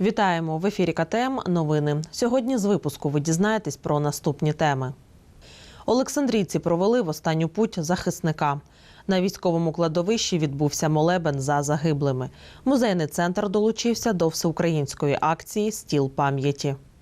Вітаємо в ефірі КТМ. Новини. Сьогодні з випуску ви дізнаєтесь про наступні теми. Олександрійці провели в останню путь захисника. На військовому кладовищі відбувся молебен за загиблими. Музейний центр долучився до всеукраїнської акції Стіл пам'яті. –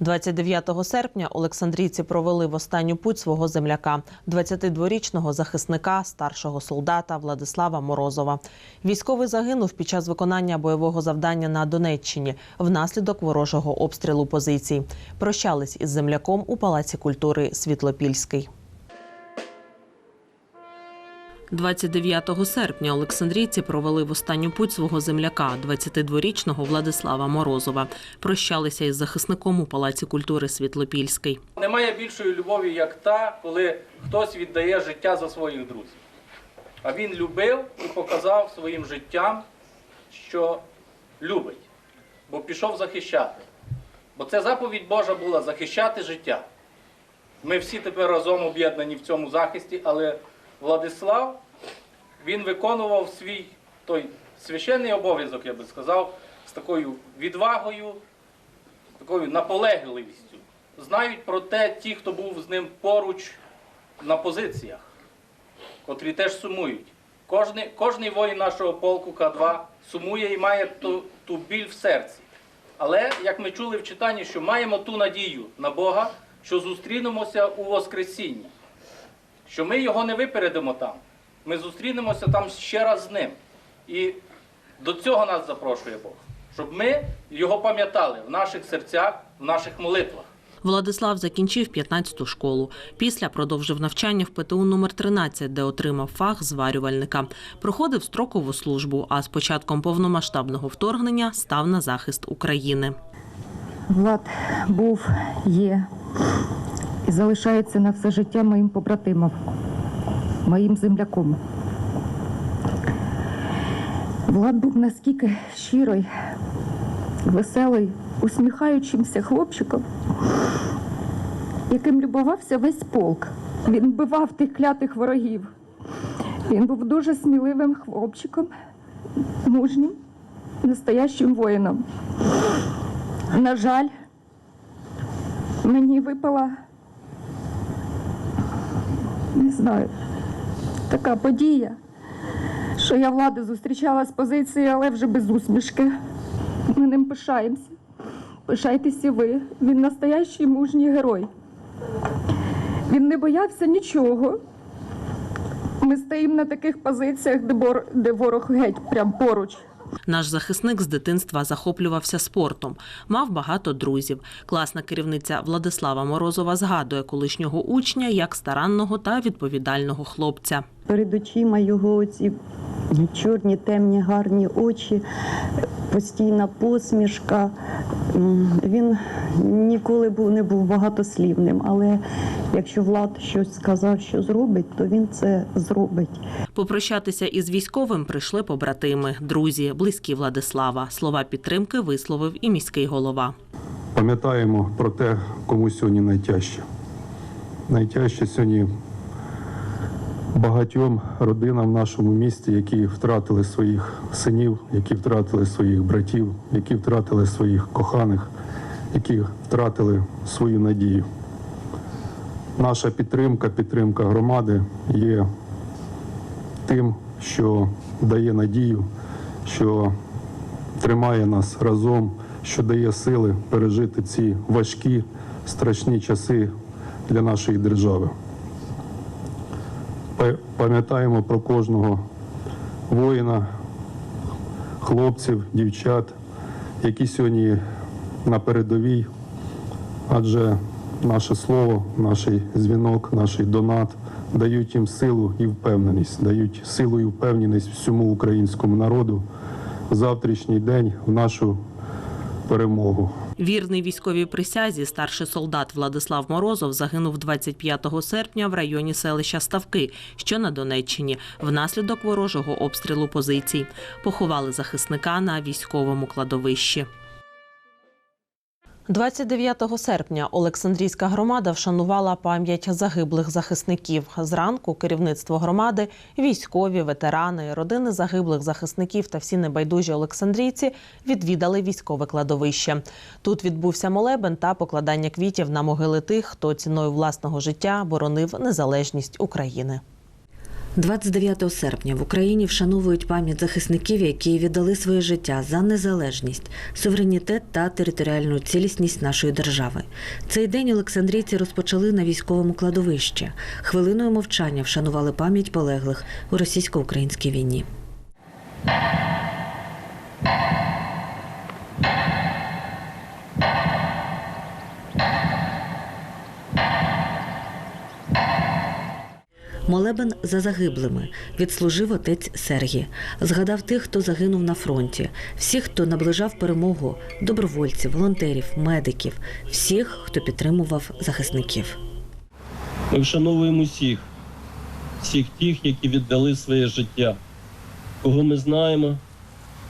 29 серпня Олександрійці провели в останню путь свого земляка, 22-річного захисника, старшого солдата Владислава Морозова. Військовий загинув під час виконання бойового завдання на Донеччині внаслідок ворожого обстрілу позицій. Прощались із земляком у Палаці культури Світлопільський. 29 серпня Олександрійці провели в останню путь свого земляка, 22-річного Владислава Морозова. Прощалися із захисником у Палаці культури Світлопільський. Немає більшої любові, як та, коли хтось віддає життя за своїх друзів. А він любив і показав своїм життям, що любить, бо пішов захищати. Бо це заповідь Божа була захищати життя. Ми всі тепер разом об'єднані в цьому захисті, але Владислав він виконував свій той священний обов'язок, я би сказав, з такою відвагою, такою наполегливістю. Знають про те ті, хто був з ним поруч на позиціях, котрі теж сумують. Кожний, кожний воїн нашого полку К2 сумує і має ту, ту біль в серці. Але, як ми чули в читанні, що маємо ту надію на Бога, що зустрінемося у Воскресінні, що ми його не випередимо там. Ми зустрінемося там ще раз з ним. І до цього нас запрошує Бог, щоб ми його пам'ятали в наших серцях, в наших молитвах. Владислав закінчив 15-ту школу. Після продовжив навчання в ПТУ номер 13, де отримав фах зварювальника. Проходив строкову службу, а з початком повномасштабного вторгнення став на захист України. Влад був, є і залишається на все життя моїм побратимом, моїм земляком. Влад був наскільки щирий, веселий, усміхаючимся хлопчиком, яким любувався весь полк. Він вбивав тих клятих ворогів. Він був дуже сміливим хлопчиком, мужнім, настоящим воїном. На жаль, мені випала, не знаю, така подія, що я влади зустрічала з позиції, але вже без усмішки. Ми ним пишаємося. Пишайтеся ви. Він настоящий мужній герой. Він не боявся нічого. Ми стоїмо на таких позиціях, де, ворог геть прям поруч. Наш захисник з дитинства захоплювався спортом, мав багато друзів. Класна керівниця Владислава Морозова згадує колишнього учня як старанного та відповідального хлопця. Перед очима його оці чорні, темні, гарні очі, постійна посмішка. Він ніколи був не був багатослівним, але якщо Влад щось сказав, що зробить, то він це зробить. Попрощатися із військовим прийшли побратими, друзі, близькі Владислава. Слова підтримки висловив і міський голова. Пам'ятаємо про те, кому сьогодні найтяжче. Найтяжче сьогодні багатьом родинам в нашому місті, які втратили своїх синів, які втратили своїх братів, які втратили своїх коханих, які втратили свою надію. Наша підтримка, підтримка громади є тим, що дає надію, що тримає нас разом, що дає сили пережити ці важкі, страшні часи для нашої держави. Па- Пам'ятаємо про кожного воїна, хлопців, дівчат, які сьогодні на передовій, адже наше слово, наш дзвінок, наш донат дають їм силу і впевненість, дають силу і впевненість всьому українському народу в завтрашній день в нашу перемогу. Вірний військовій присязі старший солдат Владислав Морозов загинув 25 серпня в районі селища Ставки, що на Донеччині, внаслідок ворожого обстрілу позицій. Поховали захисника на військовому кладовищі. 29 серпня Олександрійська громада вшанувала пам'ять загиблих захисників. Зранку керівництво громади, військові, ветерани, родини загиблих захисників та всі небайдужі олександрійці відвідали військове кладовище. Тут відбувся молебен та покладання квітів на могили тих, хто ціною власного життя боронив незалежність України. 29 серпня в Україні вшановують пам'ять захисників, які віддали своє життя за незалежність, суверенітет та територіальну цілісність нашої держави. Цей день Олександрійці розпочали на військовому кладовищі. Хвилиною мовчання вшанували пам'ять полеглих у російсько-українській війні. Молебен за загиблими відслужив отець Сергій. Згадав тих, хто загинув на фронті, всіх, хто наближав перемогу, добровольців, волонтерів, медиків, всіх, хто підтримував захисників. Ми вшановуємо всіх, всіх тих, які віддали своє життя, кого ми знаємо,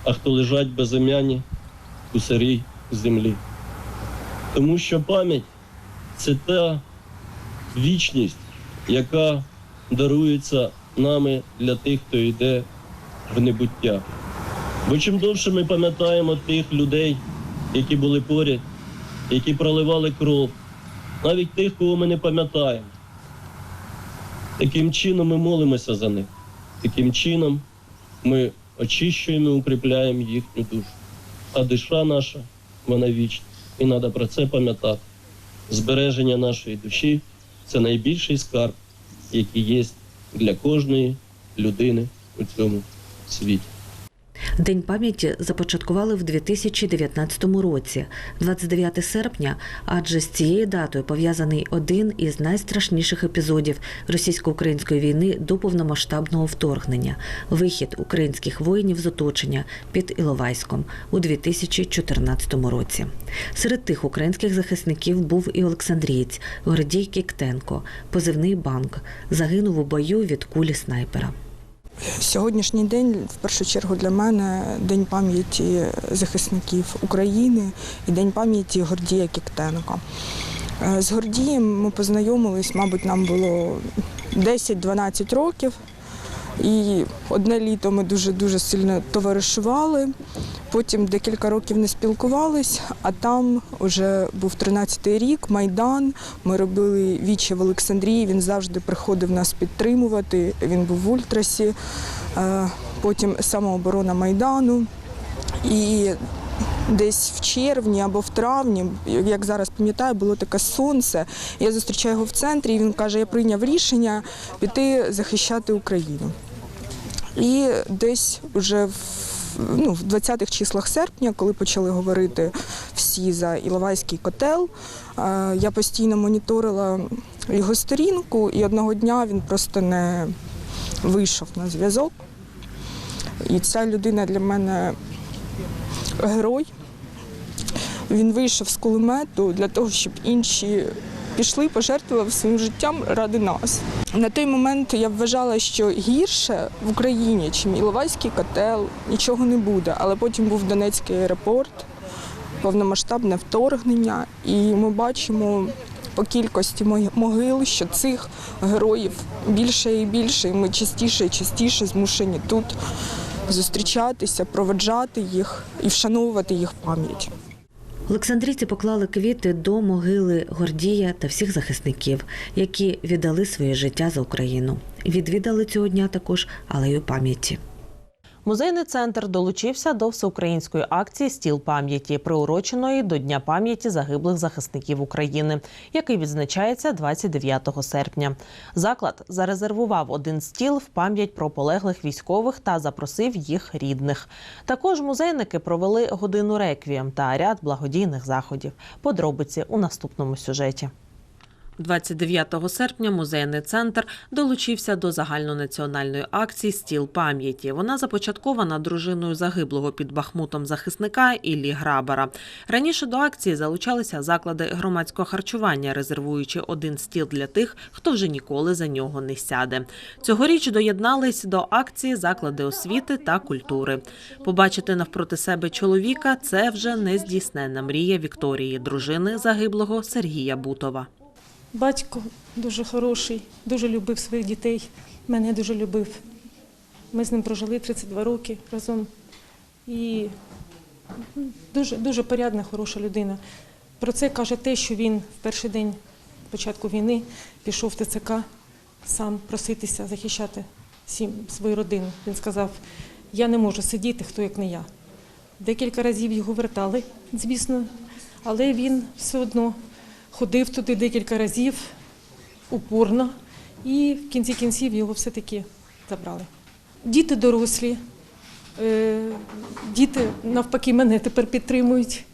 а хто лежать безім'яні у сирій землі. Тому що пам'ять це та вічність, яка дарується нами для тих, хто йде в небуття. Бо чим довше ми пам'ятаємо тих людей, які були поряд, які проливали кров, навіть тих, кого ми не пам'ятаємо. Таким чином ми молимося за них. Таким чином ми очищуємо і укріпляємо їхню душу. А душа наша, вона вічна. І треба про це пам'ятати. Збереження нашої душі це найбільший скарб, який є для кожної людини у цьому світі. День пам'яті започаткували в 2019 році, 29 серпня, адже з цією датою пов'язаний один із найстрашніших епізодів російсько-української війни до повномасштабного вторгнення вихід українських воїнів з оточення під Іловайськом у 2014 році. Серед тих українських захисників був і Олександрієць Гордій Кіктенко, позивний банк, загинув у бою від кулі снайпера. Сьогоднішній день в першу чергу для мене день пам'яті захисників України і день пам'яті Гордія Кіктенка. Е, З Гордієм ми познайомились, мабуть, нам було 10-12 років. І одне літо ми дуже дуже сильно товаришували. Потім декілька років не спілкувались, а там вже був 13-й рік, Майдан. Ми робили вічі в Олександрії. Він завжди приходив нас підтримувати. Він був в ультрасі. Е, Потім самооборона Майдану. І десь в червні або в травні, як зараз пам'ятаю, було таке сонце. Я зустрічаю його в центрі, і він каже: я прийняв рішення піти захищати Україну. І десь вже в, ну, в 20-х числах серпня, коли почали говорити всі за Іловайський котел, е, я постійно моніторила його сторінку, і одного дня він просто не вийшов на зв'язок. І ця людина для мене герой. Він вийшов з кулемету для того, щоб інші пішли, пожертвували своїм життям ради нас. На той момент я вважала, що гірше в Україні, чим Іловайський котел, нічого не буде. Але потім був Донецький аеропорт, повномасштабне вторгнення, і ми бачимо по кількості могил, що цих героїв більше і більше, і ми частіше і частіше змушені тут зустрічатися, проведжати їх і вшановувати їх пам'ять. Олександрійці поклали квіти до могили Гордія та всіх захисників, які віддали своє життя за Україну. Відвідали цього дня також алею пам'яті. Музейний центр долучився до всеукраїнської акції Стіл пам'яті, приуроченої до Дня пам'яті загиблих захисників України, який відзначається 29 серпня. Заклад зарезервував один стіл в пам'ять про полеглих військових та запросив їх рідних. Також музейники провели годину реквієм та ряд благодійних заходів. Подробиці у наступному сюжеті. 29 серпня музейний центр долучився до загальнонаціональної акції Стіл пам'яті. Вона започаткована дружиною загиблого під Бахмутом захисника Іллі Грабара. Раніше до акції залучалися заклади громадського харчування, резервуючи один стіл для тих, хто вже ніколи за нього не сяде. Цьогоріч доєднались до акції заклади освіти та культури. Побачити навпроти себе чоловіка це вже нездійсненна мрія Вікторії, дружини загиблого Сергія Бутова. Батько дуже хороший, дуже любив своїх дітей, мене дуже любив. Ми з ним прожили 32 роки разом. І дуже, дуже порядна, хороша людина. Про це каже те, що він в перший день початку війни пішов в ТЦК сам проситися захищати сім, свою родину. Він сказав: я не можу сидіти, хто як не я. Декілька разів його вертали, звісно, але він все одно ходив туди декілька разів упорно, і в кінці кінців його все-таки забрали. Діти дорослі, е, діти навпаки мене тепер підтримують.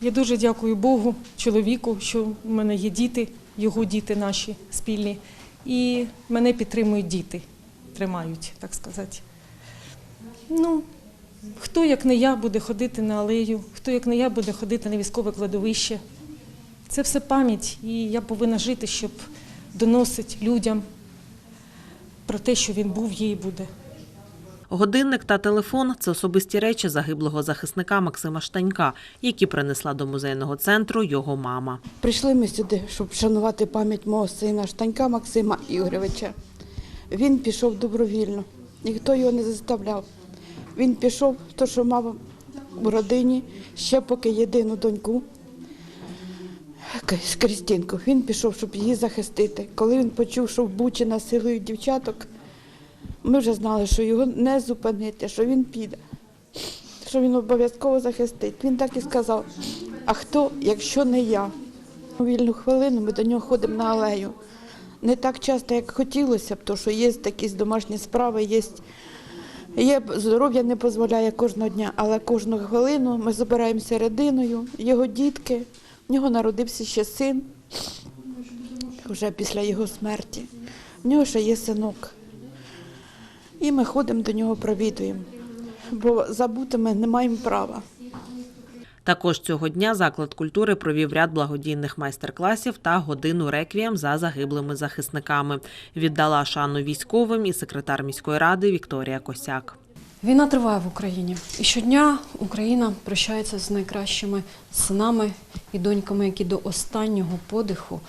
Я дуже дякую Богу, чоловіку, що в мене є діти, його діти наші спільні. І мене підтримують діти, тримають, так сказати. Ну, хто як не я буде ходити на алею, хто як не я буде ходити на військове кладовище. Це все пам'ять, і я повинна жити, щоб доносити людям про те, що він був, є і буде. Годинник та телефон це особисті речі загиблого захисника Максима Штанька, які принесла до музейного центру його мама. Прийшли ми сюди, щоб вшанувати пам'ять мого сина Штанька Максима Ігоровича. Він пішов добровільно, ніхто його не заставляв. Він пішов, то що мав у родині ще поки єдину доньку з Крістінку. Він пішов, щоб її захистити. Коли він почув, що в Бучі насилують дівчаток, ми вже знали, що його не зупинити, що він піде, що він обов'язково захистить. Він так і сказав: а хто, якщо не я? У вільну хвилину ми до нього ходимо на алею. Не так часто, як хотілося б, тому що є якісь домашні справи, є, є здоров'я не дозволяє кожного дня, але кожну хвилину ми збираємося родиною, його дітки. В нього народився ще син вже після його смерті. В нього ще є синок. І ми ходимо до нього, провідуємо, бо забути ми не маємо права. Також цього дня заклад культури провів ряд благодійних майстер-класів та годину реквієм за загиблими захисниками. Віддала шану військовим і секретар міської ради Вікторія Косяк. Війна триває в Україні, і щодня Україна прощається з найкращими синами і доньками, які до останнього подиху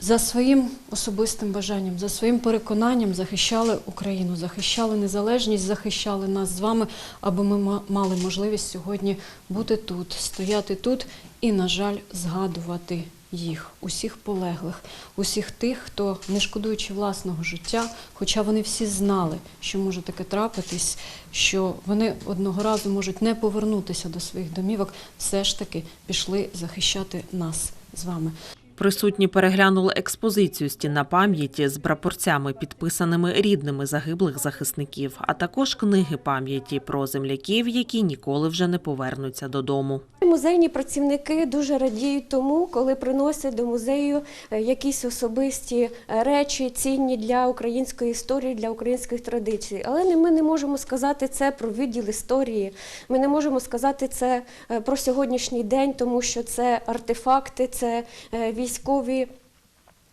за своїм особистим бажанням, за своїм переконанням захищали Україну, захищали незалежність, захищали нас з вами, аби ми ма- мали можливість сьогодні бути тут, стояти тут і, на жаль, згадувати їх, усіх полеглих, усіх тих, хто, не шкодуючи власного життя, хоча вони всі знали, що може таке трапитись, що вони одного разу можуть не повернутися до своїх домівок, все ж таки пішли захищати нас з вами. Присутні переглянули експозицію Стіна пам'яті з прапорцями, підписаними рідними загиблих захисників, а також книги пам'яті про земляків, які ніколи вже не повернуться додому. Музейні працівники дуже радіють тому, коли приносять до музею е, якісь особисті е, речі, цінні для української історії, для українських традицій. Але ми не можемо сказати це про відділ історії. Ми не можемо сказати це е, про сьогоднішній день, тому що це артефакти, це е, військові.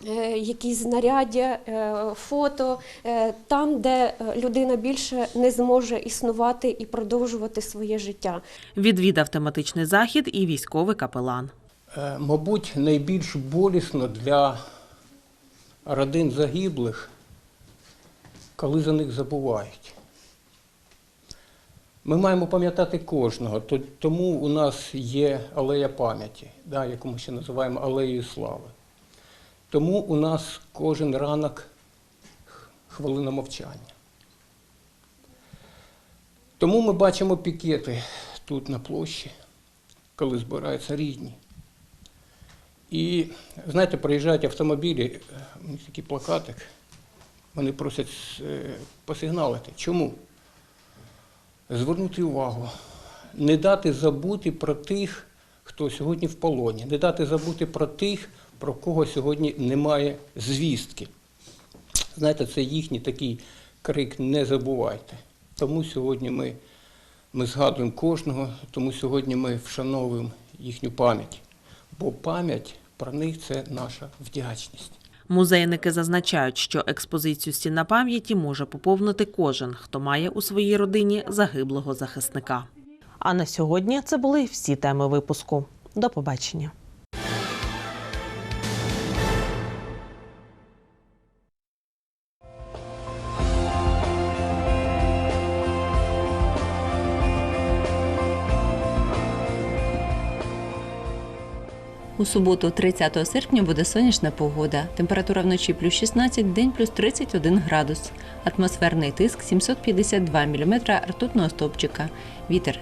е, Якісь знаряддя, е, фото е, там, де людина більше не зможе існувати і продовжувати своє життя. Відвідав тематичний захід і військовий капелан. Мабуть, найбільш болісно для родин загиблих, коли за них забувають. Ми маємо пам'ятати кожного, тому у нас є алея пам'яті, да, яку ми ще називаємо алеєю слави. Тому у нас кожен ранок хвилина мовчання. Тому ми бачимо пікети тут на площі, коли збираються рідні. І, знаєте, приїжджають автомобілі, е, у них такий плакатик, вони просять е, посигналити. Чому? Звернути увагу, не дати забути про тих, хто сьогодні в полоні, не дати забути про тих, про кого сьогодні немає звістки. Знаєте, це їхній такий крик не забувайте. Тому сьогодні ми, ми згадуємо кожного, тому сьогодні ми вшановуємо їхню пам'ять. Бо пам'ять про них це наша вдячність. Музейники зазначають, що експозицію стіна пам'яті може поповнити кожен, хто має у своїй родині загиблого захисника. А на сьогодні це були всі теми випуску. До побачення. У суботу, 30 серпня, буде сонячна погода. Температура вночі плюс 16, день плюс 31 градус. Атмосферний тиск 752 мм ртутного стовпчика. Вітер